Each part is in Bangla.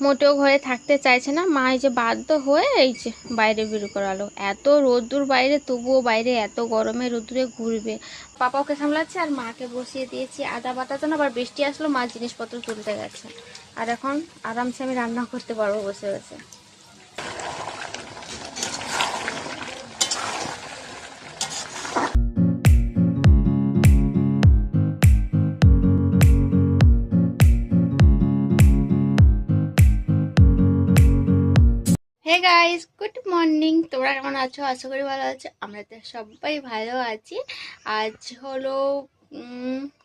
মোটেও ঘরে থাকতে চাইছে না। মা এই যে বাধ্য হয়ে এই যে বাইরে বের করালো। এত রোদ্দুর বাইরে, তবুও বাইরে এত গরমে রোদ্দুরে ঘুরবে। পাপা ওকে সামলাচ্ছে আর মাকে বসিয়ে দিয়েছি আদা বাটা তো না আবার বৃষ্টি আসলো মা জিনিসপত্র তুলতে গেছে। আর এখন আরামসে আমি রান্না করতে পারব বসে বসে। Good morning. তোমরা কেমন আছো? আশা করি ভালো আছো। আমরা তো সবাই ভালো আছি। আজ হলো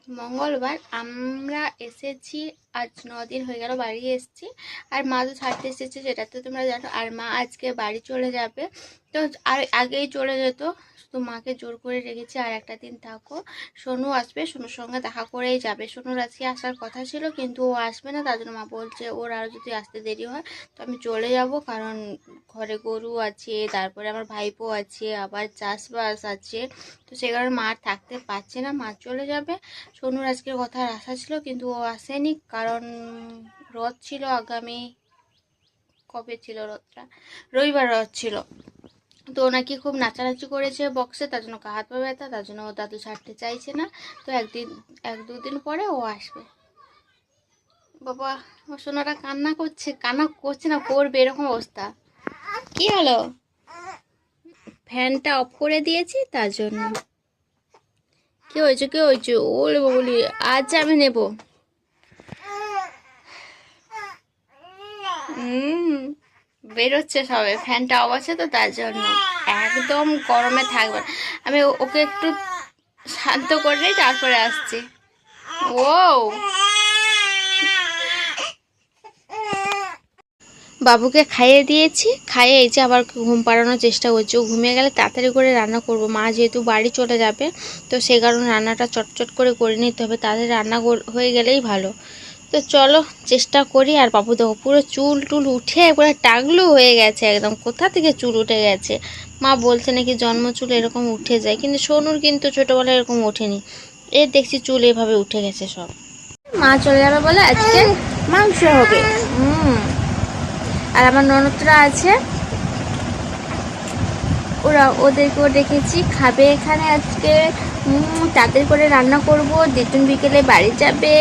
মঙ্গলবার আমরা এসেছি, আজ দিন হয়ে গেল বাড়ি এসেছি। আর মা তো ছাড়তে এসেছে, সেটা তো তোমরা জানো। আর মা আজকে বাড়ি চলে যাবে। তো আর আগেই চলে যেত, শুধু মাকে জোর করে রেখেছি। আর একটা দিন থাকো, সোনু আসবে, সোনুর সঙ্গে দেখা করেই যাবে। সোনুর আজকে আসার কথা ছিল, কিন্তু ও আসবে না, তার জন্য মা বলছে, ওর আরও যদি আসতে দেরি হয়, তো আমি চলে যাব। কারণ ঘরে গরু আছে, তারপরে আমার ভাইপো আছে, আবার চাষবাস আছে। তো সে কারণে মা থাকতে পারছে না, মা চলে যাবে। সোনুর আজকের কথার আশা ছিল, কিন্তু ও আসেনি কারণ রথ ছিল আগামী, কবে ছিল রথটা? রবিবার রথ ছিল। তো ও নাকি খুব নাচানাচি করেছে বক্সে তার জন্য হাত পা ব্যথা, তার জন্য ও দাদু ছাড়তে চাইছে না। তো একদিন, এক দুদিন পরে ও আসবে। বাবা, আমার সোনাটা কান্না করছে কান্না করছে না, করবে, এরকম অবস্থা। কি হলো? ফ্যানটা অফ করে দিয়েছি, তার জন্য। কি হয়েছে কি হয়েছে? ও নেব বলি আচ্ছা আমি নেব। বেরোচ্ছে সবে, ফ্যানটা অফ আছে তো তার জন্য। একদম গরমে থাকবে। আমি ওকে একটু শান্ত করে তারপরে আসছি। ও বাবুকে খাইয়ে দিয়েছি, খাইয়ে এই যে আবার ঘুম পাড়ানোর চেষ্টা করছি। ও ঘুমিয়ে গেলে তাড়াতাড়ি করে রান্না করব। মা যেহেতু বাড়ি চলে যাবে, তো সেই কারণে রান্নাটা চটচট করে করে নিতে হবে। তাদের রান্না হয়ে গেলেই ভালো। তো চলো, চেষ্টা করি। আর বাবু দেখো, পুরো চুল টুল উঠে পুরো টাগলু হয়ে গেছে একদম। কোথা থেকে চুল উঠে গেছে? মা বলছে নাকি জন্ম চুল এরকম উঠে যায়, কিন্তু সোনুর কিন্তু ছোটোবেলায় এরকম ওঠেনি। এর দেখছি চুল এভাবে উঠে গেছে সব। মা চলে যাবে বলে আজকে মাংস হবে। হুম। আর আমার ননদরা আছে। ওরা ওদেরকেও দেখেছি খাবে এখানে আজকে। তাদের করে রান্না করব দিতুন বিকেলে বাড়ি যাবে?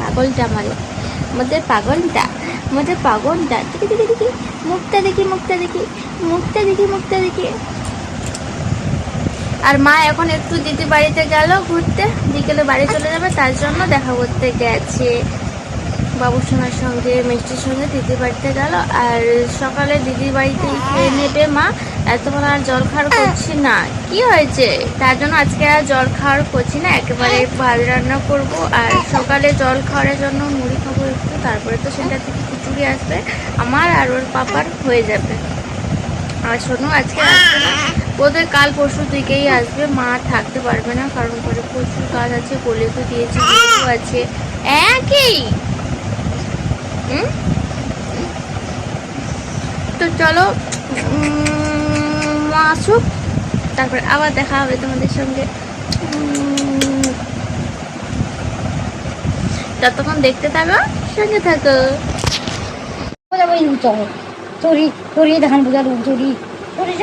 পাগলটা আমাদের। আমাদের পাগলটা আমাদের পাগলটা। দেখি দেখি দেখি, মুখটা দেখি মুখটা দেখি মুখটা দেখি মুখটা দেখি। আর মা এখন একটু দিদি বাড়িতে গেল ঘুরতে, বিকেলে বাড়ি চলে যাবে, তার জন্য দেখা করতে গেছে। বাবুসোনার সঙ্গে, মিষ্টির সঙ্গে দিদির বাড়িতে গেল। আর সকালে দিদির বাড়িতে খেয়ে নেবে মা এতক্ষণ আর জল খাওয়ার করছি না। কি হয়েছে? তার জন্য আজকে আর জল খাওয়ার করছি না, একেবারে ভাত রান্না করব। আর সকালে জল খাওয়ার জন্য মুড়ি খাব একটু, তারপরে তো সেটা থেকে খিচুড়ি আসবে। আমার আর ওর পাপার হয়ে যাবে। আর শোনো, আজকে আসবে না। ওদের কাল পরশু দিকেই আসবে। মা থাকতে পারবে না, কারণ করে প্রচুর কাজ আছে, বলে তো দিয়েছি আছে। একই? তো চলো মা আসুক তারপর আবার দেখা হবে তোমাদের সঙ্গে উম, ততক্ষণ দেখতে থাকো সঙ্গে থাকো চুরি চুরি দেখান বুঝার চুরি চুরি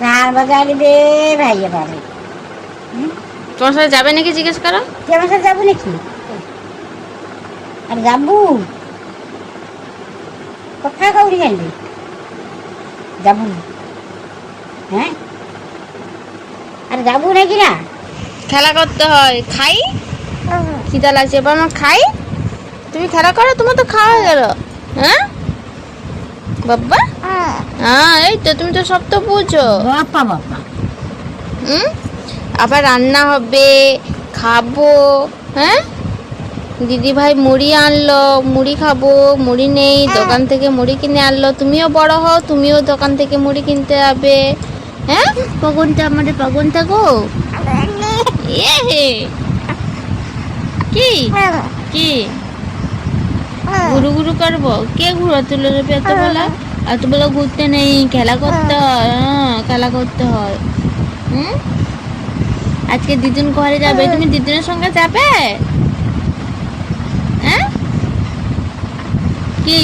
গান বাজালি দে ভাইয়া পাবে তোমার সাথে যাবে নাকি জিজ্ঞেস করো? তুই আমার সাথে যাব নাকি? আর যাব। কথা কাউরি গেলি যাব না। হ্যাঁ? আর যাব নাকি না? খেলা করতে হয়। খাই? খিদা লাগছে। এবার আমার খাই? তুমি খেলা করো তোমার তো খাওয়া হয়ে গেল। হ্যাঁ? বাবা? হ্যাঁ। এই তো তুমি তো সব তো বুঝো। বাপ্পা বাপ্পা হুম? আবার রান্না হবে খাব হ্যাঁ? দিদি ভাই মুড়ি আনলো মুড়ি খাব মুড়ি নেই দোকান থেকে মুড়ি কিনে আনলো। তুমিও বড় হও তুমিও দোকান থেকে মুড়ি কিনতে যাবে হ্যাঁ? পগনটা আমাদের পগন থাকো কি? কি? ঘুরু ঘুরু করব? কে ঘুরো তুলে এত বেলা? এত বেলা ঘুরতে নেই খেলা করতে হয় হ্যাঁ খেলা করতে হয়। হুম? আজকে দিদুন ঘরে যাবে। তুমি দিদুনের সঙ্গে যাবে? হ্যাঁ? কি?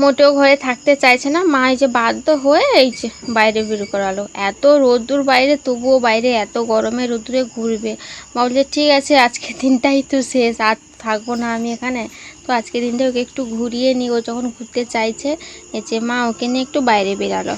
মোটেও ঘরে থাকতে চাইছে না। মা এই যে বাধ্য হয়ে এই যে বাইরে বের করালো। এত রোদ্দুর বাইরে তবুও বাইরে এত গরমে রোদ্দুরে ঘুরবে। মা বলছে ঠিক আছে আজকে দিনটাই তো শেষ। আর থাকব না আমি এখানে। তো আজকে দিনটা ওকে একটু ঘুরিয়ে নিই ও যখন ঘুরতে চাইছে এই যে মা ওকে নিয়ে একটু বাইরে বেরালো।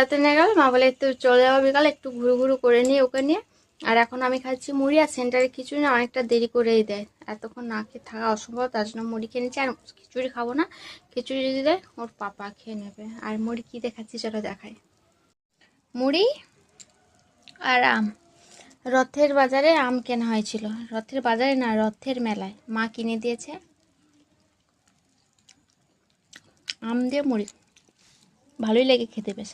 ঘোরাতে নিয়ে গেল। মা বলে, একটু চলে যাব বিকালে, একটু ঘুরু ঘুরু করে নিই ওকে নিয়ে। আর এখন আমি খাচ্ছি মুড়ি, আর সেন্টারে খিচুড়ি না, অনেকটা দেরি করেই দেয়। এতক্ষণ না খেয়ে থাকা অসম্ভব, তার জন্য মুড়ি খেয়ে নিচ্ছি, আর খিচুড়ি খাব না। খিচুড়ি যদি দেয়, ওর পাপা খেয়ে নেবে। আর মুড়ি কী দেখাচ্ছি চলো দেখায় মুড়ি আর আম। রথের বাজারে আম কেনা হয়েছিল। রথের বাজারে না, রথের মেলায়। মা কিনে দিয়েছে আম দিয়ে মুড়ি। ভালোই লেগে খেতে বেশ।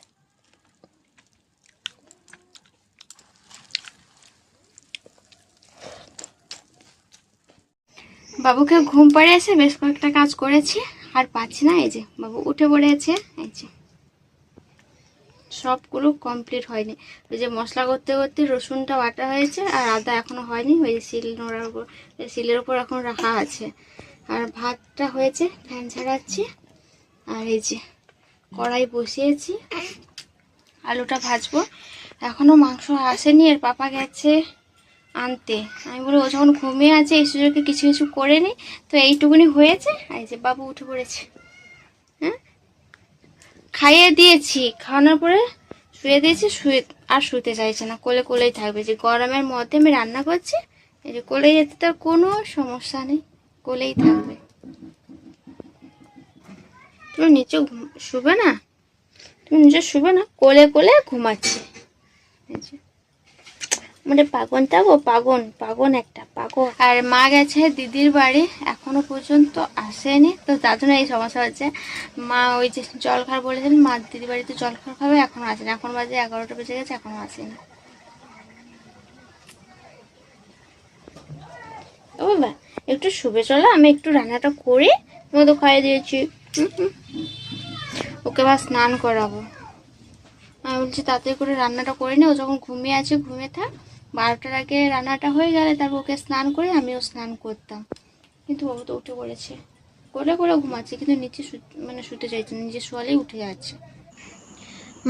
বাবুকে ঘুম পাড়ে এসে বেশ কয়েকটা কাজ করেছি, আর পাচ্ছি না, এই যে, বাবু উঠে পড়েছে, এই যে। সবগুলো কমপ্লিট হয়নি। ওই যে মশলা করতে করতে রসুনটা বাটা হয়েছে, আর আদা এখনও হয়নি, ওই যে শিল নোড়ার উপর শিলের উপর এখন রাখা আছে। আর ভাতটা হয়েছে, ফ্যান ছাড়াচ্ছি, আর এই যে কড়াই বসিয়েছি, আলুটা ভাজবো। এখনও মাংস আসেনি, এর পাপা গেছে আনতে। আমি বলি, ও যখন ঘুমিয়ে আছে, এই সুযোগে কিছু কিছু করে নি। তো এইটুকুনি হয়েছে। আর যে বাবু উঠে পড়েছে। হ্যাঁ? খাইয়ে দিয়েছি। খাওয়ানোর পরে শুয়ে দিয়েছি, শুয়ে আর শুতে চাইছে না। কোলে কোলেই থাকবে। যে গরমের মধ্যে আমি রান্না করছি, এই যে কোলে যেতে তার কোনো সমস্যা নেই। কোলেই থাকবে। তুমি নিচে শুবে না? তুমি নিচে শুবে না? কোলে কোলে ঘুমাচ্ছে। এই যে। মানে পাগনটা ও পাগন পাগন একটা পাগন আর মা গেছে দিদির বাড়ি এখনও পর্যন্ত আসেনি। তো তার জন্য এই সমস্যা হচ্ছে মা ওই যে জল খাওয়ার বলেছেন মা দিদির বাড়িতে জল খাওয়া খাবে এখনও আসেনি। এখন বাজে এগারোটা বেজে গেছে এখনও আসেনি। ও বাবা একটু শুভে চলো আমি একটু রান্নাটা করে তোমাকে খাইয়ে দিয়েছি। ওকে আবার স্নান করাবো। আমি বলছি তাড়াতাড়ি করে রান্নাটা করে নি ও যখন ঘুমিয়ে আছে ঘুমিয়ে থাক। বারোটার আগে রান্নাটা হয়ে গেলে তারপর ওকে স্নান করে আমিও স্নান করতাম। কিন্তু বাবু তো উঠে পড়েছে। করে করে ঘুমাচ্ছে, কিন্তু নিচে মানে শুতে চাইছে নিজে শোয়ালেই উঠে যাচ্ছে।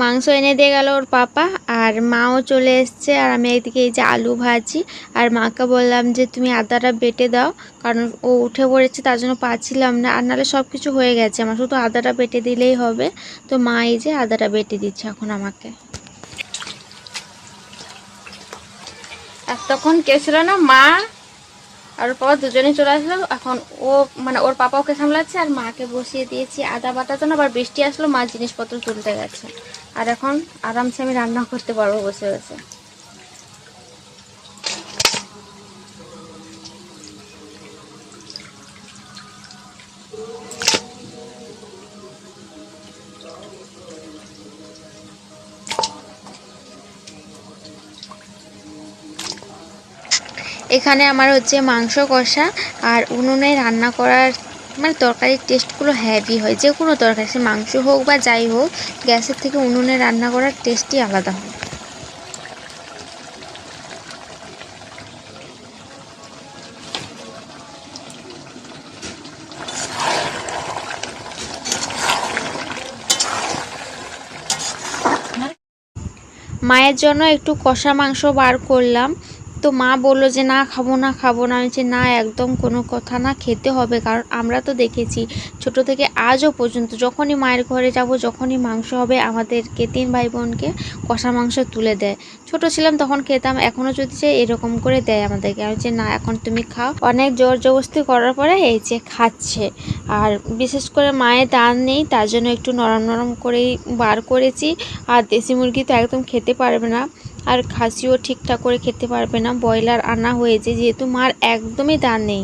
মাংস এনে দিয়ে গেল ওর পাপা, আর মাও চলে এসছে, আর আমি একদিকে এই যে আলু ভাজি, আর মাকে বললাম যে তুমি আদাটা বেটে দাও, কারণ ও উঠে পড়েছে, তার জন্য পাচ্ছিলাম না, আর নাহলে সব কিছু হয়ে গেছে, আমার শুধু আদাটা বেটে দিলেই হবে। তো মা এই যে আদাটা বেটে দিচ্ছে এখন আমাকে। তখন কে ছিল না, মা আর ওর বাবা দুজনেই চলে আসলো। এখন ও মানে ওর পাপা ওকে সামলাচ্ছে আর মাকে বসিয়ে দিয়েছি আদা বাটাতে না আবার বৃষ্টি আসলো মা জিনিসপত্র তুলতে গেছে। আর এখন আরামসে আমি রান্না করতে পারব বসে বসে। এখানে আমার হচ্ছে মাংস কষা আর উনুনে রান্না করার মানে তরকারির টেস্টগুলো হ্যাভি হয়। যে কোনো তরকারি, সে মাংস হোক বা যাই হোক, গ্যাসের থেকে উনুনে রান্না করার টেস্টই আলাদা হয়। মায়ের জন্য একটু কষা মাংস বার করলাম। তো মা বলল যে না খাব না খাব না। আমি না একদম কোনো কথা না খেতে হবে। কারণ আমরা তো দেখেছি ছোট থেকে আজও পর্যন্ত যখনই মায়ের ঘরে যাব যখনই মাংস হবে আমাদেরকে তিন ভাই বোনকে কষা মাংস তুলে দেয়। ছোট ছিলাম তখন খেতাম এখনও যদি চাই এরকম করে দেয় আমাদেরকে। আমি বলছি, না এখন তুমি খাও। অনেক জোর জবরদস্তি করার পরে এই যে খাচ্ছে। আর বিশেষ করে মায়ের দান নেই তার জন্য একটু নরম নরম করেই বার করেছি। আর দেশি মুরগি তো একদম খেতে পারবে না। আর খাসিও ঠিকঠাক করে খেতে পারবে না। ব্রয়লার আনা হয়েছে, যেহেতু মার একদমই দান নেই।